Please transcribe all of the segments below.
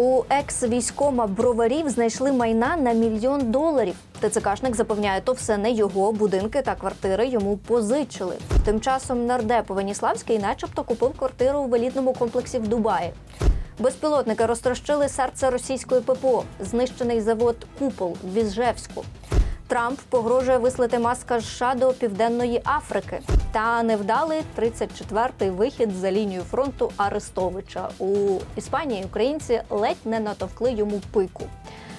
У екс-військома броварів знайшли майна на мільйон доларів. ТЦКшник запевняє, то все не його будинки та квартири йому позичили. Тим часом нардеп Веніславський, начебто, купив квартиру в елітному комплексі в Дубаї. Безпілотники розтрощили серце російської ППО, знищений завод Купол в Візжевську. Трамп погрожує вислати маска США до Південної Африки. Та невдалий 34-й вихід за лінію фронту Арестовича. У Іспанії українці ледь не натовкли йому пику.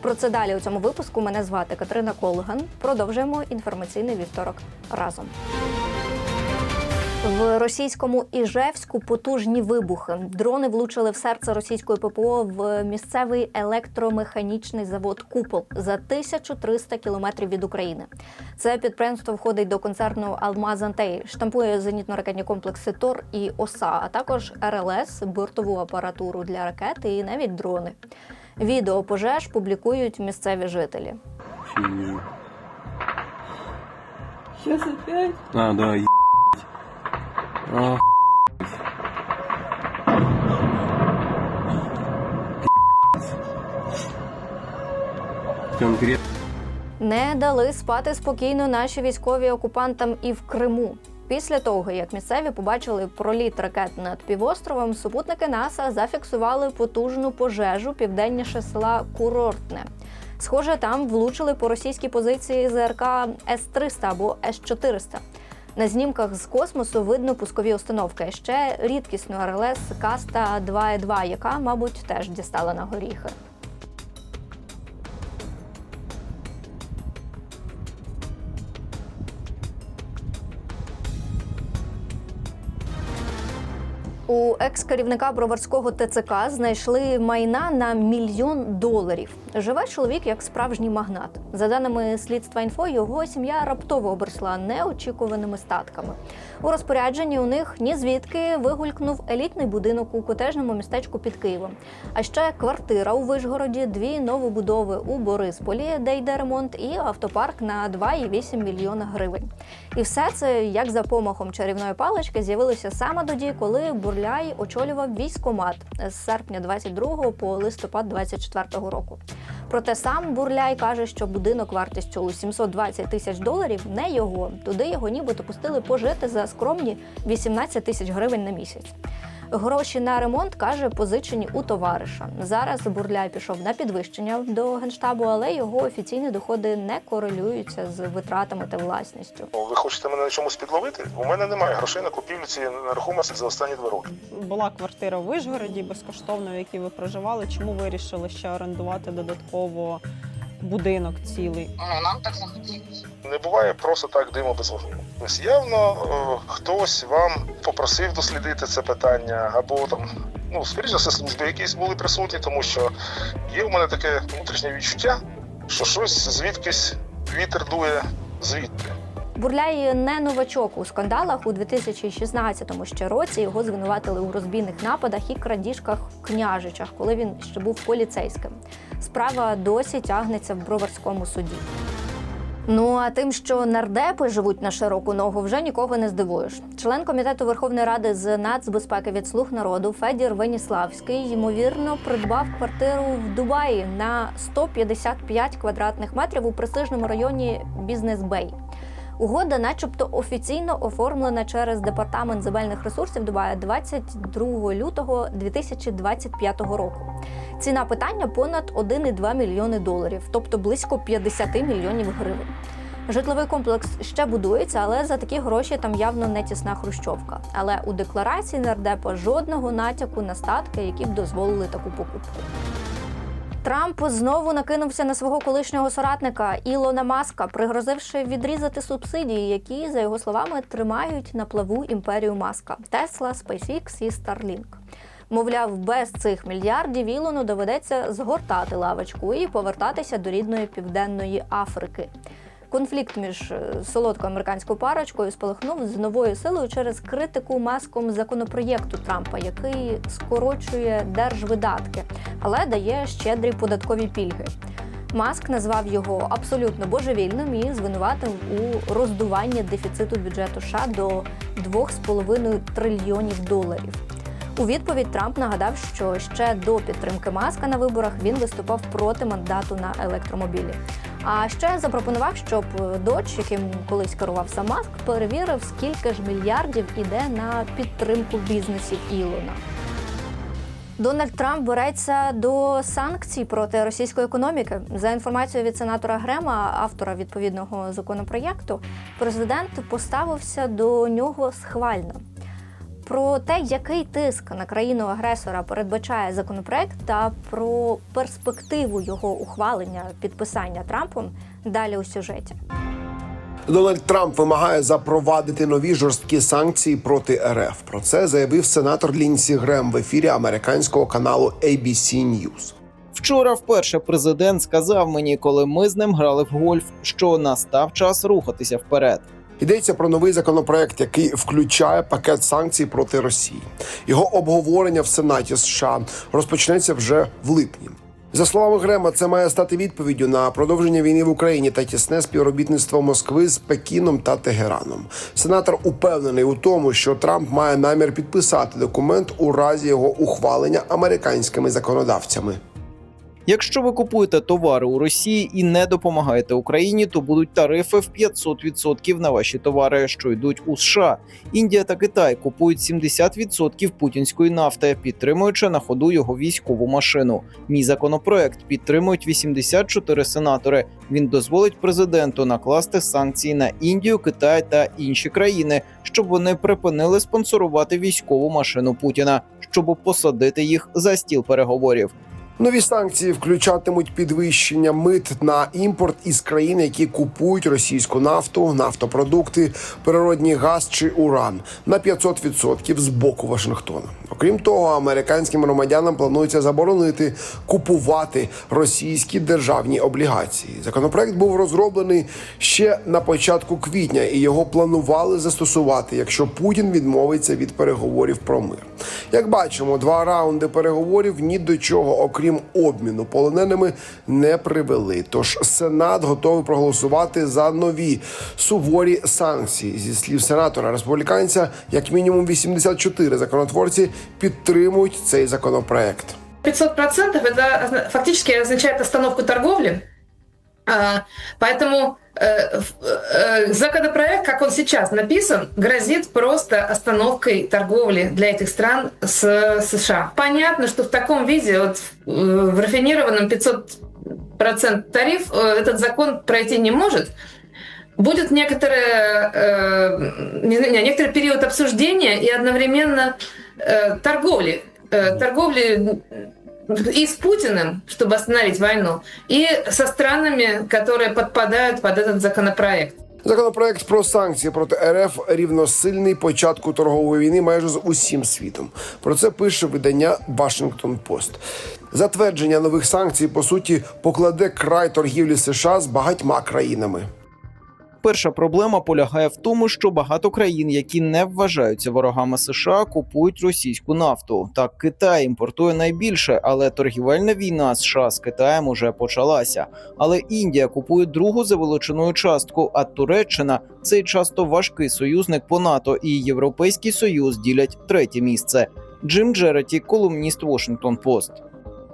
Про це далі у цьому випуску. Мене звати Катерина Колган. Продовжуємо інформаційний вівторок разом. В російському Іжевську потужні вибухи. Дрони влучили в серце російської ППО в місцевий електромеханічний завод Купол за 1300 кілометрів від України. Це підприємство входить до концерну Алмазантей, штампує зенітно-ракетні комплекси ТОР і ОСА, а також РЛС, бортову апаратуру для ракет і навіть дрони. Відео пожеж публікують місцеві жителі. Сейчас опять? А, да, Конкретно. Не дали спати спокійно наші військові окупантам і в Криму. Після того, як місцеві побачили проліт ракет над півостровом, супутники НАСА зафіксували потужну пожежу південніше села Курортне. Схоже, там влучили по російській позиції ЗРК С-300 або С-400. На знімках з космосу видно пускові установки. Ще рідкісну РЛС Каста 2.2, яка, мабуть, теж дістала на горіхи. Екс-керівника броварського ТЦК знайшли майна на мільйон доларів. Живе чоловік як справжній магнат. За даними слідства інфо, його сім'я раптово обросла неочікуваними статками. У розпорядженні у них ні звідки вигулькнув елітний будинок у котежному містечку під Києвом. А ще квартира у Вишгороді, дві новобудови у Борисполі, де йде ремонт, і автопарк на 2,8 мільйона гривень. І все це, як за помахом чарівної палички, з'явилося саме тоді, коли Бурляй очолював військомат з серпня 22 по листопад 24 року. Проте сам Бурляй каже, що будинок вартістю у 720 тисяч доларів не його. Туди його нібито пустили пожити за скромні 18 тисяч гривень на місяць. Гроші на ремонт каже позичені у товариша. Зараз Бурляй пішов на підвищення до генштабу, але його офіційні доходи не корелюються з витратами та власністю. Ну, Ви хочете мене на чомусь підловити? У мене немає грошей на купівлю цієї нерухомості за останні два роки. Була квартира в Вишгороді безкоштовно, в якій ви проживали. Чому вирішили ще орендувати додатково будинок цілий? Ну, нам так захотілося. Не буває просто так диму без вогню. Ось явно е, хтось вам попросив дослідити це питання, або там, ну, скоріше за все, служби якісь були присутні, тому що є в мене таке внутрішнє відчуття, що щось звідкись вітер дує звідти. Бурляй не новачок у скандалах. У 2016 ще році його звинуватили у розбійних нападах і крадіжках в княжичах, коли він ще був поліцейським. Справа досі тягнеться в броварському суді. Ну а тим, що нардепи живуть на широку ногу, вже нікого не здивуєш. Член комітету Верховної Ради з нацбезпеки від слуг народу Федір Веніславський ймовірно придбав квартиру в Дубаї на 155 квадратних метрів у престижному районі Бізнес Бей. Угода, начебто, офіційно оформлена через департамент земельних ресурсів Дубая 22 лютого 2025 року. Ціна питання понад 1,2 мільйони доларів, тобто близько 50 мільйонів гривень. Житловий комплекс ще будується, але за такі гроші там явно не тісна хрущовка. Але у декларації нардепа жодного натяку на статки, які б дозволили таку покупку. Трамп знову накинувся на свого колишнього соратника Ілона Маска, пригрозивши відрізати субсидії, які, за його словами, тримають на плаву імперію Маска Тесла, SpaceX і Starlink. Мовляв, без цих мільярдів Ілону доведеться згортати лавочку і повертатися до рідної південної Африки. Конфлікт між е, солодкою американською парочкою спалахнув з новою силою через критику маском законопроєкту Трампа, який скорочує держвидатки, але дає щедрі податкові пільги. Маск назвав його абсолютно божевільним і звинуватив у роздуванні дефіциту бюджету США до 2,5 трильйонів доларів. У відповідь Трамп нагадав, що ще до підтримки маска на виборах він виступав проти мандату на електромобілі. А ще запропонував, щоб доч, яким колись керував сам Маск, перевірив, скільки ж мільярдів іде на підтримку бізнесів Ілона. Дональд Трамп береться до санкцій проти російської економіки. За інформацією від сенатора Грема, автора відповідного законопроєкту, президент поставився до нього схвально. Про те, який тиск на країну агресора передбачає законопроект, та про перспективу його ухвалення підписання Трампом далі у сюжеті. Дональд Трамп вимагає запровадити нові жорсткі санкції проти РФ. Про це заявив сенатор Лінсі Грем в ефірі американського каналу ABC News. Вчора вперше президент сказав мені, коли ми з ним грали в гольф, що настав час рухатися вперед. Йдеться про новий законопроект, який включає пакет санкцій проти Росії. Його обговорення в Сенаті США розпочнеться вже в липні. За словами Грема, це має стати відповіддю на продовження війни в Україні та тісне співробітництво Москви з Пекіном та Тегераном. Сенатор упевнений у тому, що Трамп має намір підписати документ у разі його ухвалення американськими законодавцями. Якщо ви купуєте товари у Росії і не допомагаєте Україні, то будуть тарифи в 500% на ваші товари, що йдуть у США. Індія та Китай купують 70% путінської нафти, підтримуючи на ходу його військову машину. Мій законопроект підтримують 84 сенатори. Він дозволить президенту накласти санкції на Індію, Китай та інші країни, щоб вони припинили спонсорувати військову машину Путіна, щоб посадити їх за стіл переговорів. Нові санкції включатимуть підвищення мит на імпорт із країн, які купують російську нафту, нафтопродукти, природній газ чи уран на 500% з боку Вашингтона. Окрім того, американським громадянам планується заборонити купувати російські державні облігації. Законопроект був розроблений ще на початку квітня, і його планували застосувати, якщо Путін відмовиться від переговорів про мир. Як бачимо, два раунди переговорів ні до чого, окрім обміну полоненими, не привели. Тож Сенат готовий проголосувати за нові суворі санкції. Зі слів сенатора республіканця, як мінімум 84 законотворці підтримують цей законопроект. 500 процентов это озна- фактически означает остановку торговли. А, Поэтому э, в- э, законопроект, как он сейчас написан, грозит просто остановкой торговли для этих стран с США. Понятно, что в таком виде, вот э, в рафинированном 500% тариф, э, этот закон пройти не может. Будет некоторое, э, не знаю, некоторый период обсуждения и одновременно э, торговли. Э, торговли и с Путиным, чтобы остановить войну, и со странами, которые подпадают под этот законопроект. Законопроект про санкції проти РФ рівносильний початку торгової війни майже з усім світом. Про це пише видання Washington Post. Затвердження нових санкцій по суті покладе край торгівлі США з багатьма країнами. Перша проблема полягає в тому, що багато країн, які не вважаються ворогами США, купують російську нафту. Так, Китай імпортує найбільше, але торгівельна війна США з Китаєм уже почалася. Але Індія купує другу за величиною частку, а Туреччина цей часто важкий союзник по НАТО і Європейський Союз ділять третє місце. Джим Джереті, колумніст Washington Post.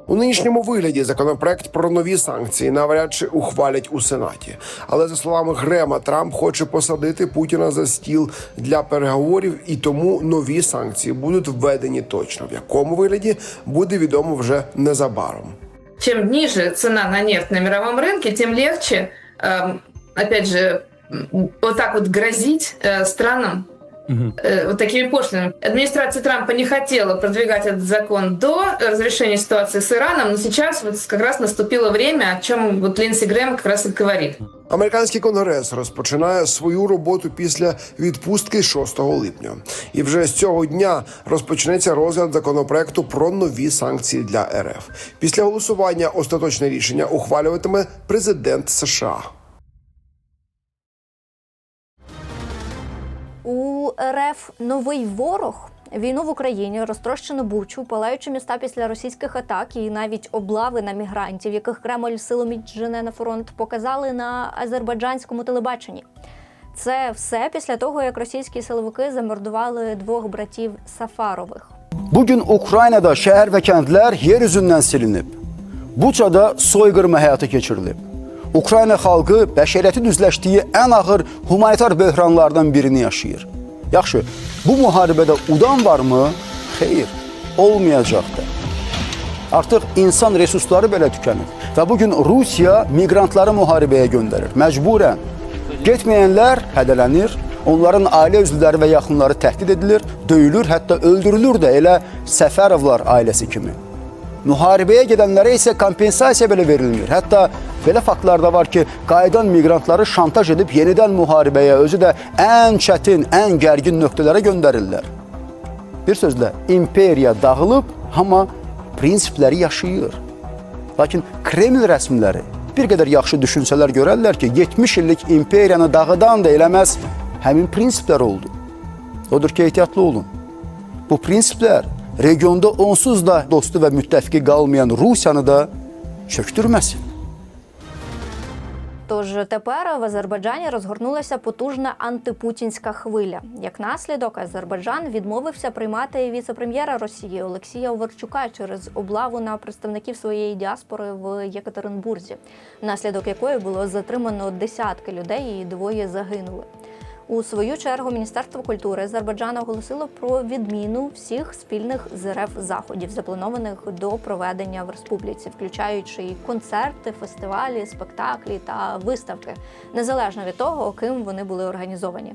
У нинішньому вигляді законопроект про нові санкції навряд чи ухвалять у сенаті. Але за словами Грема, Трамп хоче посадити Путіна за стіл для переговорів, і тому нові санкції будуть введені точно. В якому вигляді буде відомо вже незабаром. Чем ниже цена на нефть на мировом рынке, тем легче, эм, опять же, м, вот так вот грозить э, странам э, вот такими пошлинами. Администрация Трампа не хотела продвигать этот закон до разрешения ситуации с Ираном, но сейчас вот как раз наступило время, о чем вот Линдси Грэм как раз и говорит. Американський конгрес розпочинає свою роботу після відпустки 6 липня, і вже з цього дня розпочнеться розгляд законопроекту про нові санкції для РФ. Після голосування остаточне рішення ухвалюватиме президент США. РФ новий ворог. Війну в Україні розтрощено бучу, палаючи міста після російських атак і навіть облави на мігрантів, яких Кремль силоміць жене на фронт, показали на азербайджанському телебаченні. Це все після того, як російські силовики замордували двох братів Сафарових. Bugün Ukraynada şəhər və kəndlər yer üzündən silinib. Buçada soyqırma həyata keçirilib. Ukrayna xalqı bəşəriyyətin üzləşdiyi ən ağır humanitar böhranlardan birini. Yaxşı, bu müharibədə udan varmı? Xeyr, olmayacaq da. Artıq insan resursları belə tükənir və bu gün Rusiya miqrantları müharibəyə göndərir. Məcburən. Getməyənlər hədələnir, onların ailə üzvləri və yaxınları təhdid edilir, döyülür, hətta öldürülür də elə Səfərovlar ailəsi kimi. Müharibəyə gedənlərə isə kompensasiya belə verilmir. Hətta belə faktlar da var ki, qayıdan miqrantları şantaj edib yenidən müharibəyə, özü də ən çətin, ən gərgin nöqtələrə göndərirlər. Bir sözlə, imperiya dağılıb, amma prinsipləri yaşayır. Lakin Kreml rəsmiləri bir qədər yaxşı düşünsələr görərlər ki, 70 illik imperiyanı dağıdan da eləməz həmin prinsiplər oldu. Odur ki, ehtiyatlı olun. Bu prinsiplər regionda onsuz da dostu və müttəfiqi qalmayan Rusiyanı da çöktürməsin. Тож тепер в Азербайджані розгорнулася потужна антипутінська хвиля. Як наслідок, Азербайджан відмовився приймати віце-прем'єра Росії Олексія Оверчука через облаву на представників своєї діаспори в Єкатеринбурзі, внаслідок якої було затримано десятки людей і двоє загинули. У свою чергу Міністерство культури Азербайджану оголосило про відміну всіх спільних з РФ заходів, запланованих до проведення в республіці, включаючи і концерти, фестивалі, спектаклі та виставки, незалежно від того, ким вони були організовані.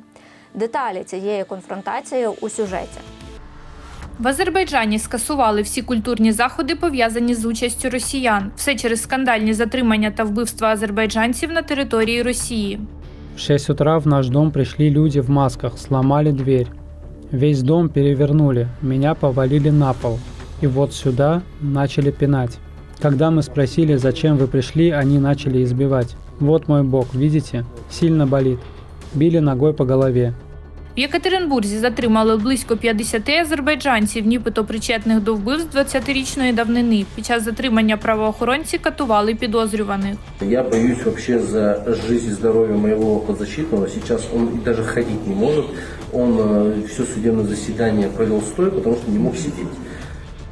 Деталі цієї конфронтації у сюжеті. В Азербайджані скасували всі культурні заходи, пов'язані з участю росіян. Все через скандальні затримання та вбивства азербайджанців на території Росії. В 6 утра в наш дом пришли люди в масках, сломали дверь. Весь дом перевернули, меня повалили на пол. И вот сюда начали пинать. Когда мы спросили, зачем вы пришли, они начали избивать. Вот мой бок, видите? Сильно болит. Били ногой по голове. В Єкатеринбурзі затримали близько 50 азербайджанців, нібито причетних до вбивств 20-річної давнини. Під час затримання правоохоронці катували підозрюваних. Я боюсь вообще за жизнь и здоровье моего подзащитного. Сейчас он и даже ходить не может. Он все судебное заседание провел стоя, потому что не мог сидеть.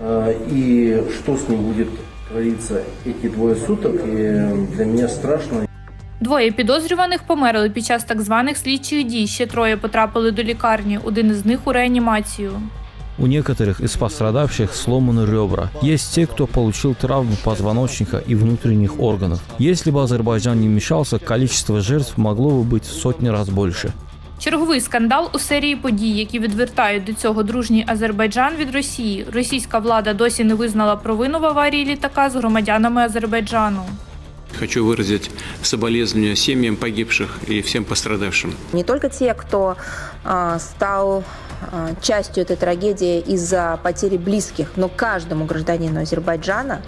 Э, И что с ним будет твориться эти двое суток, и для меня страшно. Двоє підозрюваних померли під час так званих слідчих дій. Ще троє потрапили до лікарні. Один із них у реанімацію. У некоторых из пострадавших сломаны ребра. Есть те, кто получил травмы позвоночника и внутренних органов. Если бы Азербайджан не вмешался, количество жертв могло бы быть в сотни раз больше. Черговий скандал у серії подій, які відвертають до цього дружній Азербайджан від Росії. Російська влада досі не визнала провину в аварії літака з громадянами Азербайджану. Хочу выразить соболезнования семьям погибших и всем пострадавшим. Не только те, кто а, стал а, частью этой трагедии из-за потери близких, но каждому гражданину Азербайджана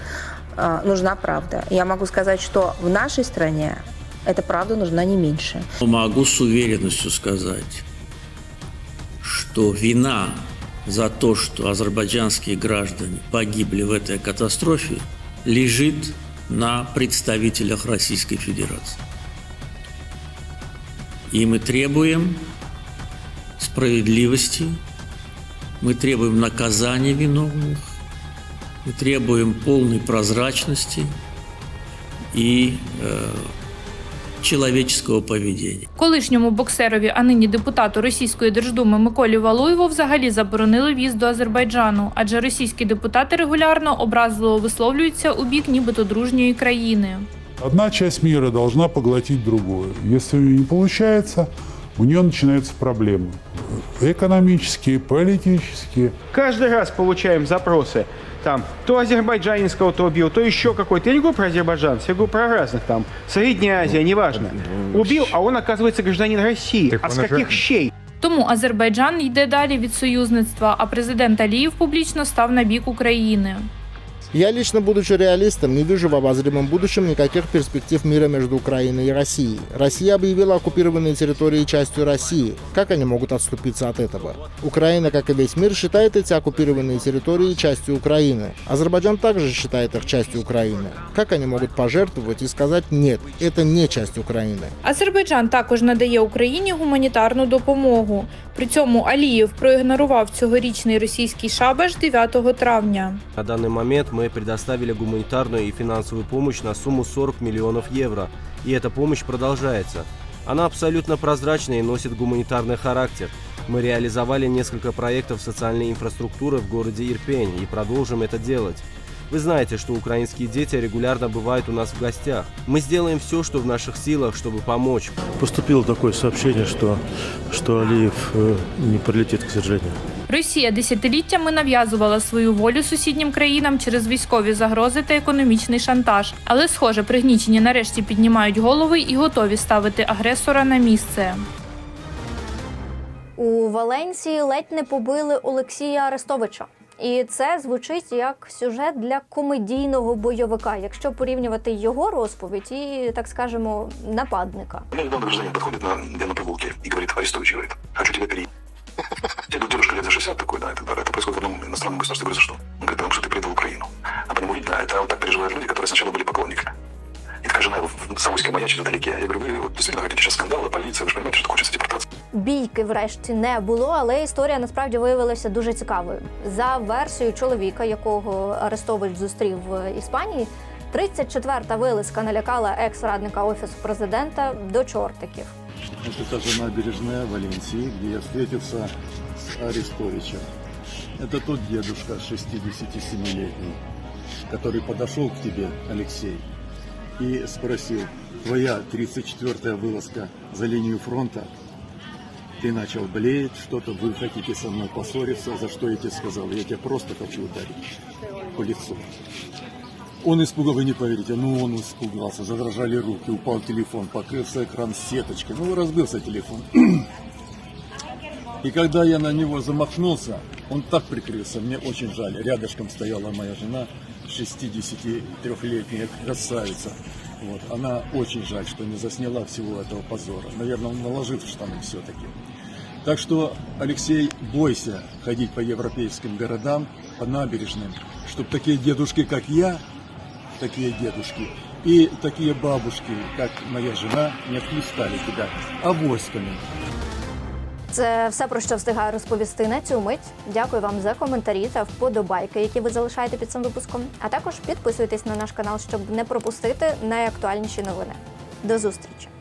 а, нужна правда. Я могу сказать, что в нашей стране эта правда нужна не меньше. Могу с уверенностью сказать, что вина за то, что азербайджанские граждане погибли в этой катастрофе, лежит на представителях Российской Федерации. И мы требуем справедливости, мы требуем наказания виновных, мы требуем полной прозрачности и э, человеческого поведения. Колишньому боксерові, а нині депутату Російської Держдуми Миколі Валуєву взагалі заборонили в'їзд до Азербайджану, адже російські депутати регулярно образливо висловлюються у бік нібито дружньої країни. Одна часть мира должна поглотить другую. Если у нее не получается, у нее начинаются проблемы. Экономические, политические. Каждый раз получаем запросы. там, то азербайджанинского, то убил, то еще какой-то. Я не говорю про азербайджанцев, я говорю про разных там. Средняя Азия, неважно. Убил, а он оказывается гражданин России. а с каких щей? Тому Азербайджан йде далі від союзництва, а президент Аліїв публічно став на бік України. Я лично, будучи реалистом, не вижу в обозримом будущем никаких перспектив мира между Украиной и Россией. Россия объявила оккупированные территории частью России. Как они могут отступиться от этого? Украина, как и весь мир, считает эти оккупированные территории частью Украины. Азербайджан также считает их частью Украины. Как они могут пожертвовать и сказать «нет, это не часть Украины»? Азербайджан також надає Україні гуманітарну допомогу. При цьому Алієв проігнорував цьогорічний російський шабаш 9 травня. На данный момент мы предоставили гуманитарную и финансовую помощь на сумму 40 миллионов евро, и эта помощь продолжается. Она абсолютно прозрачна и носит гуманитарный характер. Мы реализовали несколько проектов социальной инфраструктуры в городе Ирпень и продолжим это делать. Вы знаете, что украинские дети регулярно бывают у нас в гостях. Мы сделаем все, что в наших силах, чтобы помочь. Поступило такое сообщение, что, что Алиев э, не прилетит, к сожалению. Росія десятиліттями нав'язувала свою волю сусіднім країнам через військові загрози та економічний шантаж. Але, схоже, пригнічені нарешті піднімають голови і готові ставити агресора на місце. У Валенції ледь не побили Олексія Арестовича. І це звучить як сюжет для комедійного бойовика, якщо порівнювати його розповідь і, так скажемо, нападника. Мне недавно гражданин подходит на, я на прогулке и говорит, Арестович, говорит, хочу тебя перейти. Я говорю, дедушка лет за 60 такой, да, это, это происходит в одном иностранном государстве. Я говорю, за что? Он говорит, потому что ты предал Украину. А по нему видно, это вот так переживают люди, которые сначала были поклонниками. И такая жена его в Савойской маячит вдалеке. Я говорю, вы вот действительно хотите сейчас скандалы, полиция, вы же понимаете, что хочется депортации. Бійки, врешті, не було, але історія насправді виявилася дуже цікавою. За версією чоловіка, якого Арестович зустрів в Іспанії, 34-та вилазка налякала екс-радника офісу президента до чортиків. Это та же набережная Валенсии, где я встретился с Арестовичем. Это тот дедушка 67-летний, который подошел к тебе, Алексей, и спросил, твоя 34-я вылазка за линию фронта, ты начал блеять, что-то вы хотите со мной поссориться, за что я тебе сказал, я тебя просто хочу ударить по лицу. Он испугал, вы не поверите, ну он испугался, задрожали руки, упал телефон, покрылся экран сеточкой, ну разбился телефон. И когда я на него замахнулся, он так прикрылся, мне очень жаль. Рядышком стояла моя жена, 63-летняя красавица. Вот. Она очень жаль, что не засняла всего этого позора. Наверное, он наложил в штаны все-таки. Так что, Алексей, бойся ходить по европейским городам, по набережным, чтобы такие дедушки, как я, такие дедушки, и такие бабушки, как моя жена, не отпускали тебя авоськами. Це все про що встигаю розповісти на цю мить. Дякую вам за коментарі та вподобайки, які ви залишаєте під цим випуском. А також підписуйтесь на наш канал, щоб не пропустити найактуальніші новини. До зустрічі!